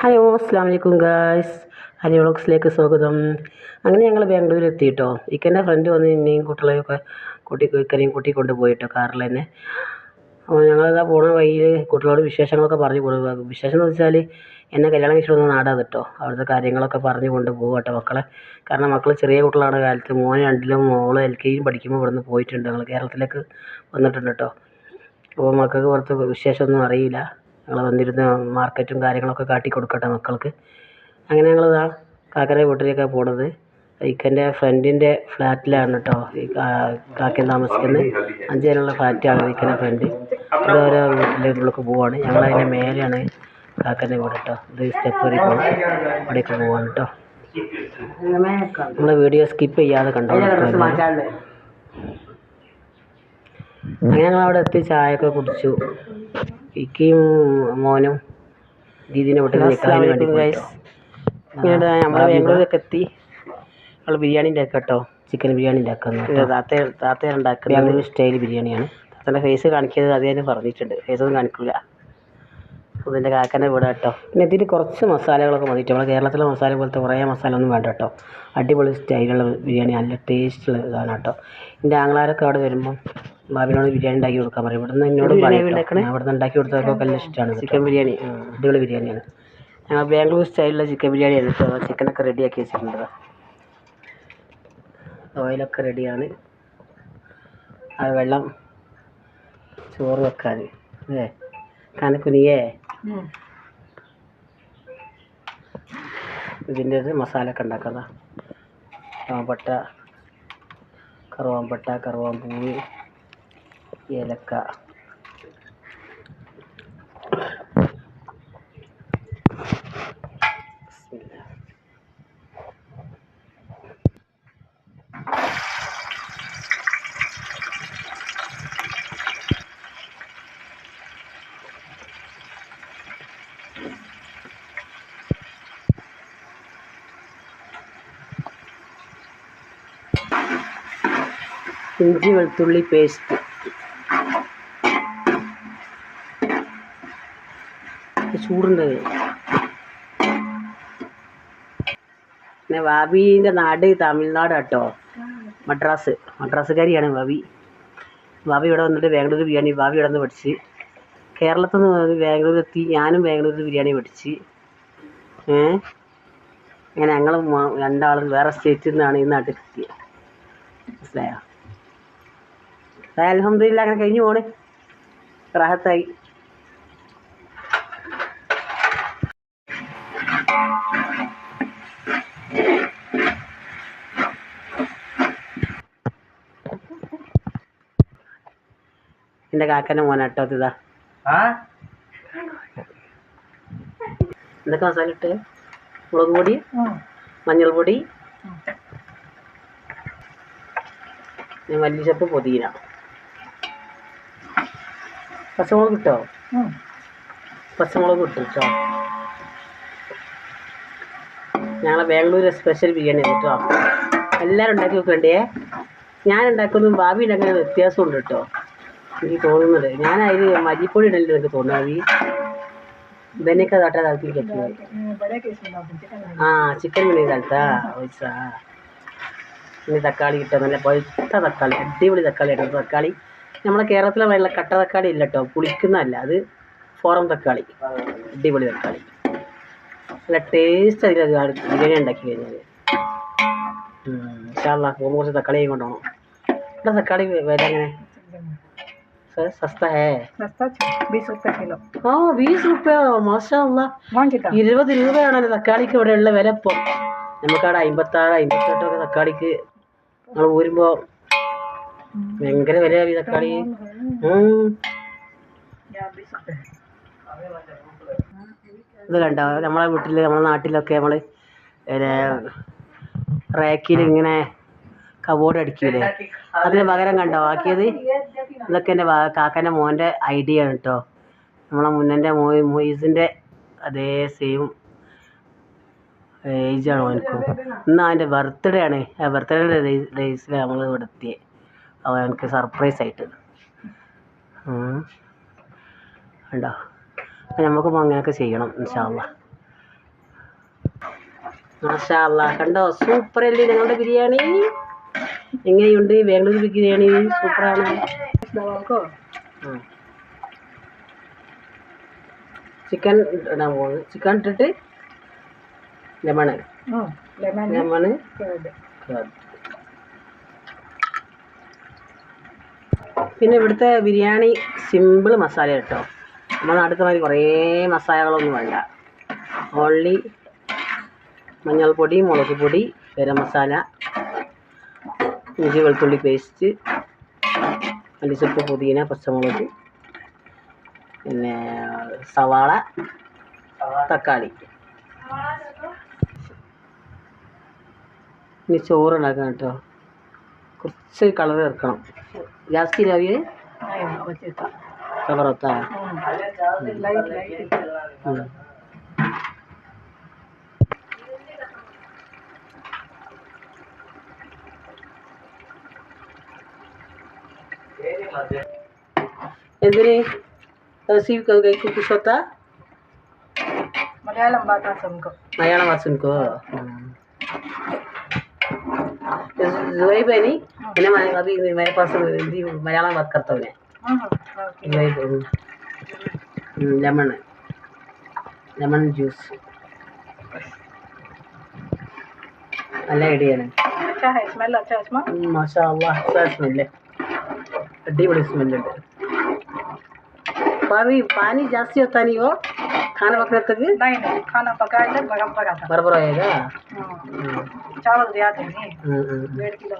Hello അസ്സാം വലൈക്കും guys Hari വ്ളോഗ്സിലേക്ക് സ്വാഗതം. അങ്ങനെ ഞങ്ങൾ ബാംഗ്ലൂരിൽ എത്തി കേട്ടോ ഇക്കന്റെ ഫ്രണ്ട് വന്ന് എന്നെയും കുട്ടികളെയൊക്കെ കൂട്ടി ഇക്കനെയും കൂട്ടി കൊണ്ടുപോയിട്ടോ കാറിൽ തന്നെ അപ്പോൾ ഞങ്ങളെല്ലാം പോണ വഴിയിൽ കുട്ടികളോട് വിശേഷങ്ങളൊക്കെ പറഞ്ഞു കൊടുക്കുക. വിശേഷം എന്ന് വെച്ചാൽ എന്നെ കല്യാണം കഴിച്ചു നാടാ കേട്ടോ അവിടുത്തെ കാര്യങ്ങളൊക്കെ പറഞ്ഞു കൊണ്ട് പോകും കേട്ടോ മക്കളെ. കാരണം മക്കൾ ചെറിയ കുട്ടികളാണ് കാലത്ത്. മോൻ രണ്ടിലും മോൾ എൽ കെ ജിയും പഠിക്കുമ്പോൾ ഇവിടുന്ന് പോയിട്ടുണ്ട്. ഞങ്ങൾ കേരളത്തിലേക്ക് വന്നിട്ടുണ്ട് കേട്ടോ അപ്പോൾ മക്കൾക്ക് പുറത്ത് വിശേഷമൊന്നും അറിയില്ല. ഞങ്ങൾ വന്നിരുന്ന് മാർക്കറ്റും കാര്യങ്ങളൊക്കെ കാട്ടി കൊടുക്കട്ടെ മക്കൾക്ക്. അങ്ങനെ ഞങ്ങൾ ഇതാ കാക്കന്റെ വീട്ടിലേക്കാണ് പോണത്. ഇക്കന്റെ ഫ്രണ്ടിന്റെ ഫ്ലാറ്റിലാണ് കേട്ടോ ഈ കാക്കൻ താമസിക്കുന്നത്. അഞ്ച് പേരുള്ള ഫ്ലാറ്റാണ് ഇക്കന്റെ ഫ്രണ്ട്. ഓരോരോ വീട്ടിലേക്ക് പോവാണ്. ഞങ്ങൾ അതിന്റെ മേലെയാണ് കാക്കന്റെ വീട് കേട്ടോ ഇത് സ്റ്റെപ്പ് കയറി പോകും അവിടേക്ക് പോവാണ് കേട്ടോ നമ്മളെ വീഡിയോ സ്കിപ്പ് ചെയ്യാതെ കണ്ടോ. അങ്ങനെ ഞങ്ങൾ അവിടെ എത്തി ചായയൊക്കെ കുടിച്ചു. ഇക്കയും മോനും ദീദിനെ വീട്ടിൽ നിൽക്കാൻ വേണ്ടി പിന്നീട് നമ്മൾ ബാംഗ്ലൂരിലൊക്കെ എത്തി നമ്മൾ ബിരിയാണി ഉണ്ടാക്കാം കേട്ടോ ചിക്കൻ ബിരിയാണി ഉണ്ടാക്കുന്നത് താത്ത താത്ത ഉണ്ടാക്കുന്നത്. ബാംഗ്ലൂർ സ്റ്റൈൽ ബിരിയാണിയാണ്. താത്തന്റെ ഫേസ് കാണിക്കുന്നത് അത് തന്നെ പറഞ്ഞിട്ടുണ്ട്. ഫേസ് ഒന്നും കാണിക്കില്ല ഇതിന്റെ കാക്കന്റെ വീട് കേട്ടോ. പിന്നെ ഇതിൽ കുറച്ച് മസാലകളൊക്കെ മതി നമ്മുടെ കേരളത്തിലെ മസാല പോലത്തെ കുറേ മസാല ഒന്നും വേണ്ട കേട്ടോ അടിപൊളി സ്റ്റൈലുള്ള ബിരിയാണി നല്ല ടേസ്റ്റുള്ള ഇതാണ് കേട്ടോ എന്റെ ആങ്ങളാരൊക്കെ അവിടെ വരുമ്പം ബാബിനോട് ബിരിയാണി ഉണ്ടാക്കി കൊടുക്കാൻ പറയും. ഇവിടുന്ന് എന്നോട് പറയും ഇവിടെ നിന്ന് ഉണ്ടാക്കി കൊടുത്തതൊക്കെ നല്ല ഇഷ്ടമാണ് ചിക്കൻ ബിരിയാണി. അടിപൊളി ബിരിയാണിയാണ്. ഞങ്ങൾ ബാംഗ്ലൂർ സ്റ്റൈലിലെ ചിക്കൻ ബിരിയാണിയാണ് കേട്ടോ ചിക്കനൊക്കെ റെഡിയാക്കി വെച്ചിട്ടുണ്ട് ഓയിലൊക്കെ റെഡിയാണ് ആ വെള്ളം ചോറ് വെക്കാൻ. അല്ലേ? കനക്കുനിയേ? ഇതിന്റെ ഒരു മസാല ഒക്കെ കറുവാമ്പട്ട കറുവാമ്പട്ട കറുവാമ്പൂവ് ഏലക്ക ബിസ്മില്ലാ. ഇഞ്ചി വെളുത്തുള്ളി പേസ്റ്റ് ചൂടുണ്ട് പിന്നെ വാബീന്റെ നാട് തമിഴ്നാട് കേട്ടോ മദ്രാസ്. മദ്രാസുകാരിയാണ് വാബി വാബി ഇവിടെ വന്നിട്ട് ബാംഗ്ലൂർ ബിരിയാണി വാബി ഇവിടെ നിന്ന് പഠിച്ച്. കേരളത്തിൽ നിന്ന് ബാംഗ്ലൂർ എത്തി ഞാനും ബാംഗ്ലൂർ ബിരിയാണി പഠിച്ച്. ഏ? അങ്ങനെ ഞങ്ങൾ രണ്ടാളും വേറെ സ്റ്റേറ്റിൽ നിന്നാണ് ഈ നാട്ടിൽ എത്തിയത് മനസ്സിലായോ അലഹമില്ല അങ്ങനെ കഴിഞ്ഞു പോണ്. റാഹത്തായി. എന്റെ കാക്കനെ മോനാട്ടോ ഇതാ എന്തൊക്കെ മസാല ഇട്ട്? മുളക് പൊടി മഞ്ഞൾ പൊടി മല്ലിച്ചപ്പ് പുതിന പച്ചമുളക് ഇട്ടോ? പച്ചമുളക് ഇട്ടു കേട്ടോ ഞങ്ങളെ ബാംഗ്ലൂർ സ്പെഷ്യൽ ബിരിയാണി കേട്ടോ എല്ലാവരും ഉണ്ടാക്കി വെക്കണ്ടേ? ഞാൻ ഉണ്ടാക്കുന്നതും ഭാവി ഉണ്ടാക്കുന്ന വ്യത്യാസമുണ്ട് കേട്ടോ എനിക്ക് തോന്നുന്നത്. ഞാൻ അതിൽ മരിപ്പൊടി ഇടല്ലോ എനിക്ക് തോന്നുന്നു ഭാവി ഇതന്നെയൊക്കെ തട്ടാ താല്പര്യം ആ ചിക്കൻ ബിരിയാണി താൽത്താ ഒഴിച്ചാ ഇനി തക്കാളി ഇട്ടോ നല്ല പഴുത്ത തക്കാളി അടിപൊളി തക്കാളി ആയിരുന്നു. തക്കാളി നമ്മളെ കേരളത്തിലെ വെള്ള കട്ട തക്കാളി ഇല്ല കേട്ടോ പുളിക്കുന്നതല്ല. അത് ഫോറം തക്കാളി. അടിപൊളി തക്കാളി. നല്ല ടേസ്റ്റ് അതിൽ അത് ബിരിയാണി ഉണ്ടാക്കി കഴിഞ്ഞാൽ ഇൻഷാല്ലാ പോകുമ്പോൾ കുറച്ച് തക്കാളി കൊണ്ടുപോകണം ഇവിടെ തക്കാളി വില സർ സസ്ത ഹേ सस्ता बीस रुपये किलो ആ ബീസ് റുപ്യ മാഷാ അല്ലാ वांगिता ഇരുപത് രൂപയാണല്ലോ തക്കാളിക്ക് ഇവിടെയുള്ള വില ഇപ്പോൾ നമുക്കവിടെ അമ്പത്താറ് അമ്പത്തെട്ടൊക്കെ തക്കാളിക്ക് നമ്മൾ ഊരുമ്പോൾ ഭയങ്കര വിലയാണ് ഈ തക്കാളി ഉം. या बीस रुपये ഇത് കണ്ടോ നമ്മളെ വീട്ടിൽ നമ്മളെ നാട്ടിലൊക്കെ നമ്മൾ റാക്കിൽ ഇങ്ങനെ കബോർഡ് അടിക്കൂലേ അതിന് പകരം കണ്ടോ? ആക്കിയത് ഇതൊക്കെ എന്റെ കാക്കന്റെ മോന്റെ ഐഡിയ ആണ് കേട്ടോ നമ്മളെ മുന്നന്റെ മോയ് മൊയ്സിന്റെ അതേ സെയിം ഏജാണ് എനിക്കും ഇന്ന് അവന്റെ ബർത്ത്ഡേ ആണ്. ആ ബർത്ത്ഡേ ഡേയ്സിൽ നമ്മൾ ഇവിടെ എത്തിയത് അവൻ എനിക്ക് സർപ്രൈസ് ആയിട്ട്. ഉണ്ടോ നമുക്കും അങ്ങനെയൊക്കെ ചെയ്യണം ഇൻഷാല്ല മാഷാ കണ്ടോ? സൂപ്പർ അല്ലേ ഞങ്ങളുടെ ബിരിയാണി? എങ്ങനെയുണ്ട്? ബാംഗ്ലൂർ ബിരിയാണി സൂപ്പറാണ്. ചിക്കൻ ഇടാൻ പോകുന്നത് ചിക്കൻ ഇട്ടിട്ട് ലെമണ്. ലെമണ്. പിന്നെ ഇവിടുത്തെ ബിരിയാണി സിമ്പിൾ മസാല കേട്ടോ. നമ്മൾ നാട്ടിലത്തെ മാതിരി കുറേ മസാലകളൊന്നും വേണ്ട. ഓൺലി മഞ്ഞൾപ്പൊടി മുളക് പൊടി ഗരം മസാല ഇഞ്ചി വെളുത്തുള്ളി പേസ്റ്റ് മല്ലിച്ചപ്പ് പുതിന പച്ചമുളക് പിന്നെ സവാള തക്കാളി. ഇനി ചോറ് ഉണ്ടാക്കണം കേട്ടോ. കുറച്ച് കളർ ചേർക്കണം. ജാസ്തി രാവിലെ കളർ ഒത്താ ലൈറ്റ് ലൈറ്റ് എന്തിന് റെസീവ് കുക്ക് സ്വത്താ മലയാളം ഭാഷ നമുക്ക് मलयालम बात सुनको जुआई बहनी मैंने मैं- अभी मेरे पास हिंदी मलयालम बात करता हूँ मैं जुआई बहनी लेमन लेमन ജ്യൂസ് നല്ല ഐഡിയാണ് अच्छा है स्मेल अच्छा है इसमें മാഷാ അള്ളാഹ് സ്മെല്ല് ಅಡ್ಡಿಪಡಿ ಸ್ಮೆಲ್ ಇದೆ पानी पानी जास्ती होता नहीं वो खाना पकने तक तो भी। नहीं नहीं खाना पकाए तो तक बगम पका था। बराबर आएगा। हाँ। चावल तो दिया थे नहीं। हम्म, हम्म, हम्म। डेढ़ किलो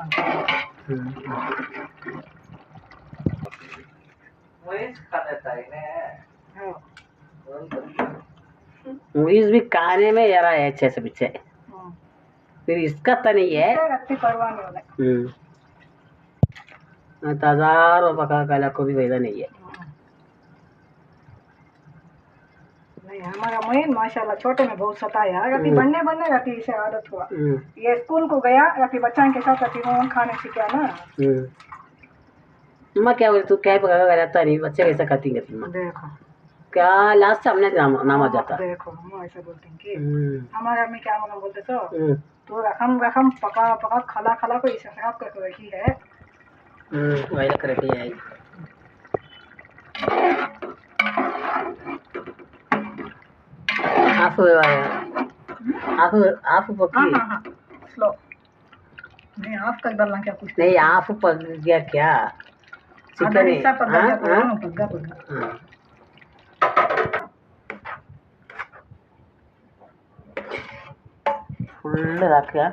मुइज खाने चाहिए मुइज हाँ। भी खाने में यार अच्छे से पीछे। हाँ। फिर इसका तो नहीं है। हम्म हज़ार पका काला को भी फ़ायदा नहीं है। नहीं हमारा मोइन माशाल्लाह छोटे में बहुत सताया रति बनने बनने रति इसे आदत हुआ ये स्कूल को गया रति बच्चा के साथ रति वो खाने सीखा ना। अम्मा क्या बोले तू क्या पका कर रहता नहीं बच्चे कैसे खाती है तुम देखो क्या लास्ट सामने नाम नाम आ जाता देखो हम ऐसे बोलते हैं कि हमारे अम्मी क्या मालूम बोलते तो तो रकम रकम पका पका खला खला को इसे खराब करके रखी है हम्म, वायलक रेडी है। हाफ़ हाफ़ हाफ़ पकी। हाँ, हाँ, हाँ। स्लो नहीं हाफ़ का डालना क्या कुछ? नहीं हाफ़ पक गया क्या? चिकन है हाँ हाँ। पक गया पक गया। फुल रख। गया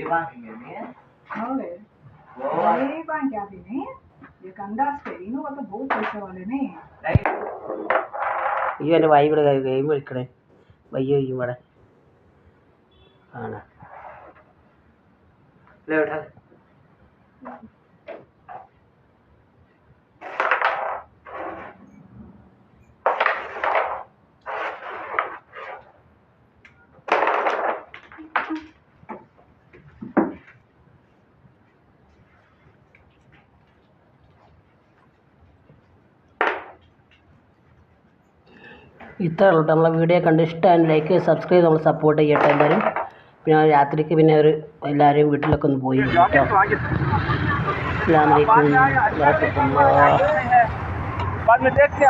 હવે એ પણ ક્યાંથી ને એક અંદાજ છે એનું બધા બહુ પૈસા વાળે ને ഗെയിം കളിക്കണേ വയ്യ വയ്യ ഇവിടെ ആണ് അല്ലേ ഇത്ര ഉള്ളൂ. നമ്മളെ വീഡിയോ കണ്ട് ഇഷ്ടമായി ലൈക്ക് സബ്സ്ക്രൈബ് നമ്മൾ സപ്പോർട്ട് ചെയ്യട്ടെ എല്ലാവരും. പിന്നെ രാത്രിക്ക് പിന്നെ ഒരു എല്ലാവരും വീട്ടിലൊക്കെ ഒന്ന് പോയി കേട്ടോ അസ്സാം വലൈക്കും